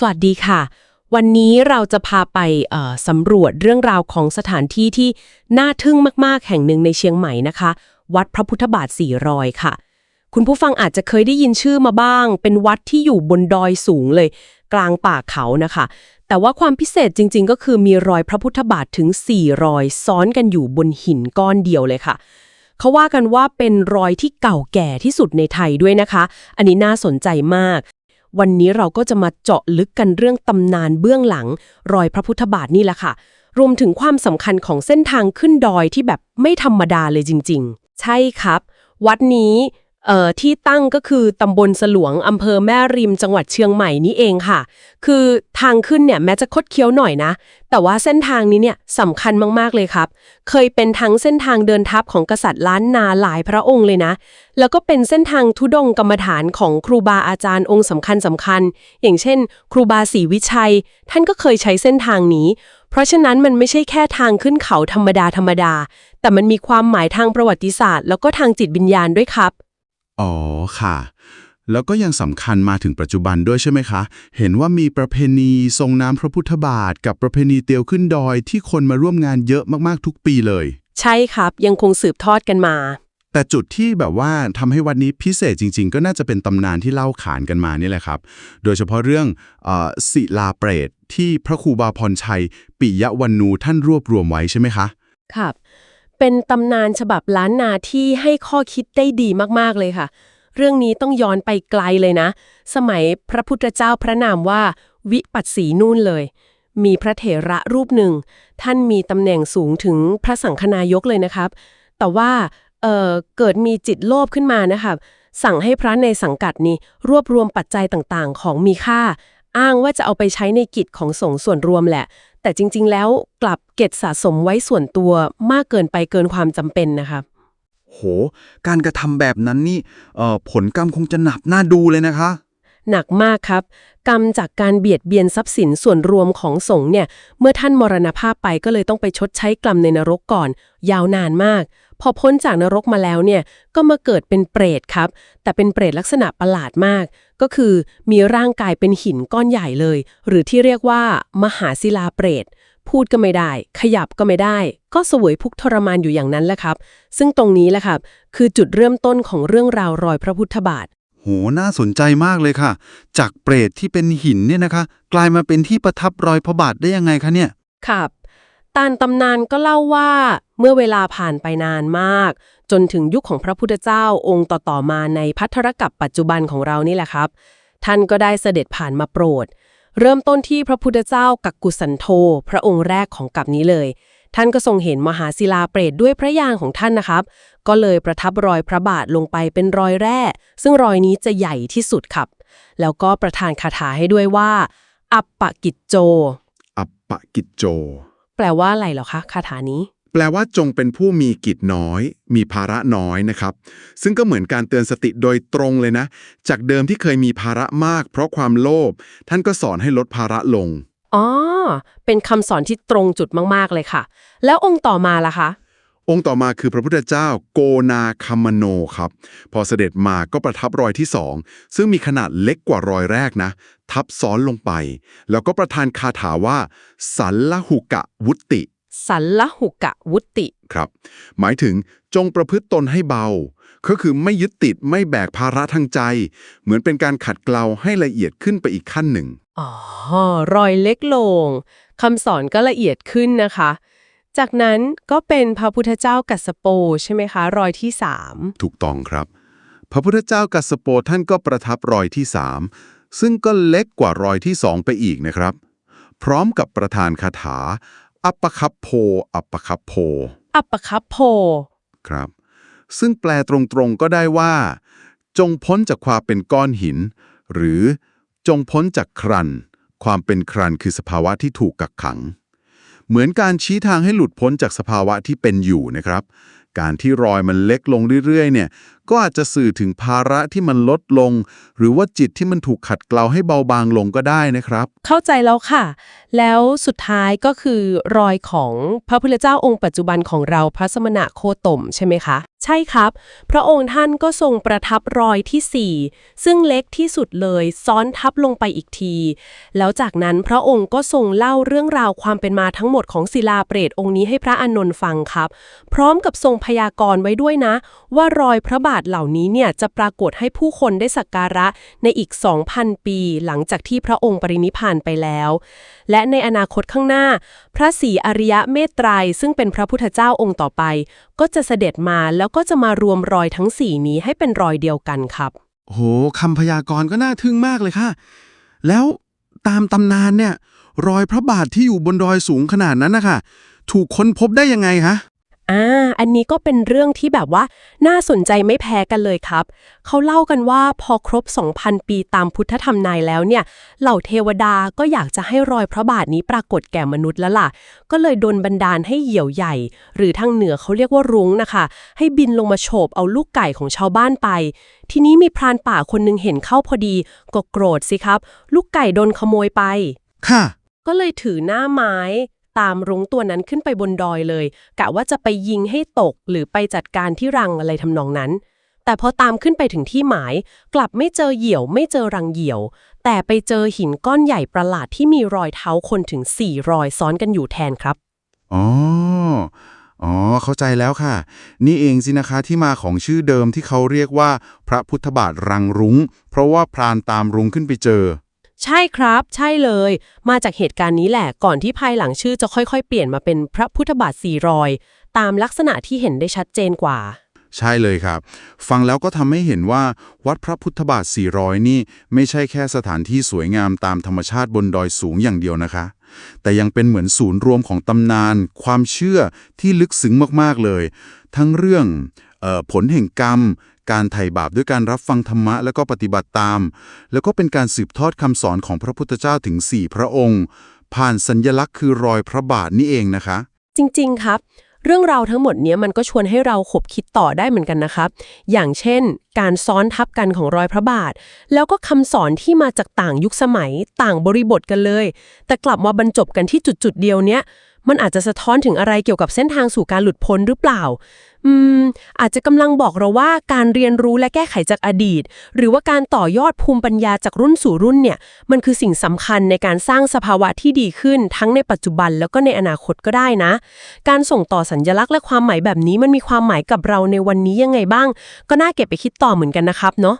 สวัสดีค่ะ วันนี้เราจะพาไปสำรวจเรื่องราวของสถานที่ที่น่าทึ่งมากๆ แห่งหนึ่งในเชียงใหม่นะคะ วัดพระพุทธบาทสี่รอยค่ะ คุณผู้ฟังอาจจะเคยได้ยินชื่อมาบ้าง เป็นวัดที่อยู่บนดอยสูงเลย กลางป่าเขานะคะ แต่ว่าความพิเศษจริง ๆ ก็คือมีรอยพระพุทธบาทถึง4รอย ซ้อนกันอยู่บนหินก้อนเดียวเลยค่ะเขาว่ากันว่าเป็นรอยที่เก่าแก่ที่สุดในไทยด้วยนะคะ อันนี้น่าสนใจมาก วันนี้เราก็จะมาเจาะลึกกันเรื่องตำนานเบื้องหลัง รอยพระพุทธบาทนี่แหละค่ะ รวมถึงความสำคัญของเส้นทางขึ้นดอยที่แบบไม่ธรรมดาเลยจริง ๆ ใช่ครับ วัดนี้ เอ่อที่ตั้งก็คือตำบลสลวงอำเภอแม่ริมจังหวัดเชียงใหม่นี่เองค่ะ คือทางขึ้นเนี่ยแม้จะคดเคี้ยวหน่อยนะ แต่ว่าเส้นทางนี้เนี่ยสำคัญมากๆเลยครับ เคยเป็นทั้งเส้นทางเดินทัพของกษัตริย์ล้านนาหลายพระองค์เลยนะ แล้วก็เป็นเส้นทางทุดงค์กรรมฐานของครูบาอาจารย์องค์สำคัญสำคัญ อย่างเช่น ครูบาศรีวิชัย ท่านก็เคยใช้เส้นทางนี้ เพราะฉะนั้นมันไม่ใช่แค่ทางขึ้นเขาธรรมดาธรรมดา แต่มันมีความหมายทางประวัติศาสตร์ แล้วก็ทางจิตวิญญาณด้วยครับ อ๋อค่ะ แล้วก็ยังสำคัญมาถึงปัจจุบันด้วยใช่ไหมคะ เห็นว่ามีประเพณีทรงน้ำพระพุทธบาท กับประเพณีเตียวขึ้นดอยที่คนมาร่วมงานเยอะมากๆทุกปีเลย ใช่ครับ ยังคงสืบทอดกันมา แต่จุดที่แบบว่าทำให้วัดนี้พิเศษจริง ๆ ก็น่าจะเป็นตำนานที่เล่าขานกันมานี่แหละครับ โดยเฉพาะเรื่องเออศิลาเปรตที่พระครูบาพรชัย ปิยะวันนูท่านรวบรวมไว้ใช่ไหมคะ ครับ เป็นตำนานฉบับล้านนาที่ให้ข้อคิดได้ดีมากๆเลยค่ะ เรื่องนี้ต้องย้อนไปไกลเลยนะ สมัยพระพุทธเจ้าพระนามว่า วิปัสสีนู่นเลย มีพระเถระรูปหนึ่ง ท่านมีตำแหน่งสูงถึงพระสังฆนายกเลยนะครับ แต่ว่าเอ่อเกิดมีจิตโลภขึ้นมานะคะสั่งให้พระในสังกัดนี้รวบรวมปัจจัยต่างๆ ของมีค่า อ้างว่าจะเอาไปใช้ในกิจของสงฆ์ส่วนรวมแหละ แต่จริง ๆ แล้วกลับเก็บสะสมไว้ส่วนตัวมากเกินไปเกินความจำเป็นนะครับโห การกระทำแบบนั้นนี่เอ่อผลกรรมคงจะหนักน่าดูเลยนะคะ หนักมากครับ กรรมจากการเบียดเบียนทรัพย์สินส่วนรวมของสงฆ์เนี่ย เมื่อท่านมรณภาพไปก็เลยต้องไปชดใช้กรรมในนรกก่อน ยาวนานมาก พอพ้นจากนรกมาแล้วเนี่ยก็มาเกิดเป็นเปรตครับ แต่เป็นเปรตลักษณะประหลาดมาก ก็คือมีร่างกายเป็นหินก้อนใหญ่เลย หรือที่เรียกว่า มหาศิลาเปรตพูดก็ไม่ได้ ขยับก็ไม่ได้ ก็เสวยทุกข์ทรมานอยู่อย่างนั้นแหละครับ ซึ่งตรงนี้แหละครับ คือจุดเริ่มต้นของเรื่องราวรอยพระพุทธบาทโห น่าสนใจมากเลยค่ะ จากเปรตที่เป็นหินเนี่ยนะคะ กลายมาเป็นที่ประทับรอยพระบาทได้ยังไงคะเนี่ย ครับ ตานตำนานก็เล่าว่า เมื่อเวลาผ่านไปนานมาก จนถึงยุคของพระพุทธเจ้าองค์ต่อๆมาในพัทธรกับปัจจุบันของเรานี่แหละครับ ท่านก็ได้เสด็จผ่านมาโปรด เริ่มต้นที่พระพุทธเจ้ากักกุสันโธพระองค์แรกของกับนี้เลย ท่านก็ทรงเห็นมหาศิลาเปรตด้วยพระยานของท่านนะครับ ก็เลยประทับรอยพระบาทลงไปเป็นรอยแร่ ซึ่งรอยนี้จะใหญ่ที่สุดครับ แล้วก็ประทานคาถาให้ด้วยว่า อัปปกิจโจ อัปปกิจโจ แปลว่าอะไรเหรอคะคาถานี้ แปลว่าจงเป็นผู้มีกิจน้อย มีภาระน้อยนะครับ ซึ่งก็เหมือนการเตือนสติโดยตรงเลยนะ จากเดิมที่เคยมีภาระมาก เพราะความโลภท่านก็สอนให้ลดภาระลงอ๋อเป็นคำสอนที่ตรงจุดมากๆเลยค่ะ แล้วองค์ต่อมาล่ะคะองค์ต่อมาคือพระพุทธเจ้าโกนาคัมมโนครับ พอเสด็จมาก็ประทับรอยที่สองซึ่งมีขนาดเล็กกว่ารอยแรกนะ ทับซ้อนลงไป แล้วก็ประทานคาถาว่า สัลลหุกะวุติ สัลลหุกะวุติครับ หมายถึงจงประพฤติตนให้เบา ก็คือไม่ยึดติดไม่แบกภาระทางใจ เหมือนเป็นการขัดเกลาให้ละเอียดขึ้นไปอีกขั้นหนึ่งอ๋อรอยเล็กลงคำสอนก็ละเอียดขึ้นนะคะ จากนั้นก็เป็นพระพุทธเจ้ากัสสโปใช่ไหมคะ รอยที่สามถูกต้องครับ พระพุทธเจ้ากัสสโปท่านก็ประทับรอยที่สามซึ่งก็เล็กกว่ารอยที่สองไปอีกนะครับ พร้อมกับประธานคาถา อัปปคัพโพ อัปปคัพโพ อัปปคัพโพ ครับ ซึ่งแปลตรงๆก็ได้ว่า จงพ้นจากความเป็นก้อนหิน หรือจงพ้นจากครัน ความเป็นครันคือสภาวะที่ถูกกักขัง เหมือนการชี้ทางให้หลุดพ้นจากสภาวะที่เป็นอยู่นะครับ การที่รอยมันเล็กลงเรื่อยๆ เนี่ย ก็อาจจะสื่อถึงภาระที่มันลดลง หรือว่าจิตที่มันถูกขัดเกลาให้เบาบางลงก็ได้นะครับ เข้าใจแล้วค่ะ แล้วสุดท้ายก็คือรอยของพระพุทธเจ้าองค์ปัจจุบันของเราพระสมณะโคตมใช่ไหมคะ ใช่ครับ พระองค์ท่านก็ทรงประทับรอยที่ 4 ซึ่งเล็กที่สุดเลยซ้อนทับลงไปอีกที แล้วจากนั้นพระองค์ก็ทรงเล่าเรื่องราวความเป็นมาทั้งหมดของศิลาเปรตองค์นี้ให้พระอานนท์ฟังครับ พร้อมกับทรงพยากรณ์ไว้ด้วยนะ ว่ารอยพระบาทเหล่านี้เนี่ยจะปรากฏให้ผู้คนได้สักการะในอีก 2,000 ปีหลังจากที่พระองค์ปรินิพพานไปแล้ว และในอนาคตข้างหน้า พระศรีอริยะเมตไตรซึ่งเป็นพระพุทธเจ้าองค์ต่อไป ก็จะเสด็จมาแล้วก็จะมารวมรอยทั้งสี่นี้ให้เป็นรอยเดียวกันครับ โหคำพยากรณ์ก็น่าทึ่งมากเลยค่ะ แล้วตามตำนานเนี่ย รอยพระบาทที่อยู่บนดอยสูงขนาดนั้นนะคะถูกค้นพบได้ยังไงคะ อ่า อันนี้ก็เป็นเรื่องที่แบบว่า น่าสนใจไม่แพ้กันเลยครับ เขาเล่ากันว่าพอครบ 2,000 ปีตามพุทธธรรมนายแล้วเนี่ย เหล่าเทวดาก็อยากจะให้รอยพระบาทนี้ปรากฏแก่มนุษย์แล้วล่ะ ก็เลยดนบันดาลให้เหยี่ยวใหญ่ หรือทางเหนือเขาเรียกว่ารุ้งนะคะ ให้บินลงมาโฉบเอาลูกไก่ของชาวบ้านไป ทีนี้มีพรานป่าคนหนึงเห็นเข้าพอดี ก็โกรธสิครับ ลูกไก่โดนขโมยไป ค่ะ ก็เลยถือหน้าไม้ ตามรุ้งตัวนั้นขึ้นไปบนดอยเลย กะว่าจะไปยิงให้ตกหรือไปจัดการที่รังอะไรทำนองนั้น แต่พอตามขึ้นไปถึงที่หมาย กลับไม่เจอเหยี่ยวไม่เจอรังเหยี่ยว แต่ไปเจอหินก้อนใหญ่ประหลาดที่มีรอยเท้าคนถึง4รอยซ้อนกันอยู่แทนครับอ๋ออ๋อ เข้าใจแล้วค่ะ นี่เองสินะคะที่มาของชื่อเดิมที่เขาเรียกว่า พระพุทธบาทรังรุง้ง เพราะว่าพรานตามรุ้งขึ้นไปเจอ ใช่ครับ ใช่เลย มาจากเหตุการณ์นี้แหละก่อนที่ภายหลังชื่อจะค่อยๆ เปลี่ยนมาเป็นพระพุทธบาทสี่รอย ตามลักษณะที่เห็นได้ชัดเจนกว่า ใช่เลยครับ ฟังแล้วก็ทำให้เห็นว่าวัดพระพุทธบาท 400 นี่ ไม่ใช่แค่สถานที่สวยงามตามธรรมชาติบนดอยสูงอย่างเดียวนะคะ แต่ยังเป็นเหมือนศูนย์รวมของตำนาน ความเชื่อที่ลึกซึ้งมากๆเลย ทั้งเรื่อง ผลแห่งกรรม การไถ่บาปด้วยการรับฟังธรรมะแล้วก็ปฏิบัติตาม แล้วก็เป็นการสืบทอดคำสอนของพระพุทธเจ้าถึง 4 พระองค์ ผ่านสัญญลักษณ์คือรอยพระบาทนี่เองนะคะ จริง ๆ ครับ เรื่องราวทั้งหมดนี้มันก็ชวนให้เราขบคิดต่อได้เหมือนกันนะครับ อย่างเช่น การซ้อนทับกันของรอยพระบาท แล้วก็คำสอนที่มาจากต่างยุคสมัย ต่างบริบทกันเลย แต่กลับมาบรรจบกันที่จุดๆเดียวเนี้ย มันอาจจะสะท้อนถึงอะไรเกี่ยวกับเส้นทางสู่การหลุดพ้นหรือเปล่า อืม อาจจะกำลังบอกเราว่าการเรียนรู้และแก้ไขจากอดีต หรือว่าการต่อยอดภูมิปัญญาจากรุ่นสู่รุ่นเนี่ย มันคือสิ่งสำคัญในการสร้างสภาวะที่ดีขึ้น ทั้งในปัจจุบันแล้วก็ในอนาคตก็ได้นะ การส่งต่อสัญญลักษณ์และความหมายแบบนี้มันมีความหมายกับเราในวันนี้ยังไงบ้าง ก็น่าเก็บไปคิดต่อเหมือนกันนะครับเนาะ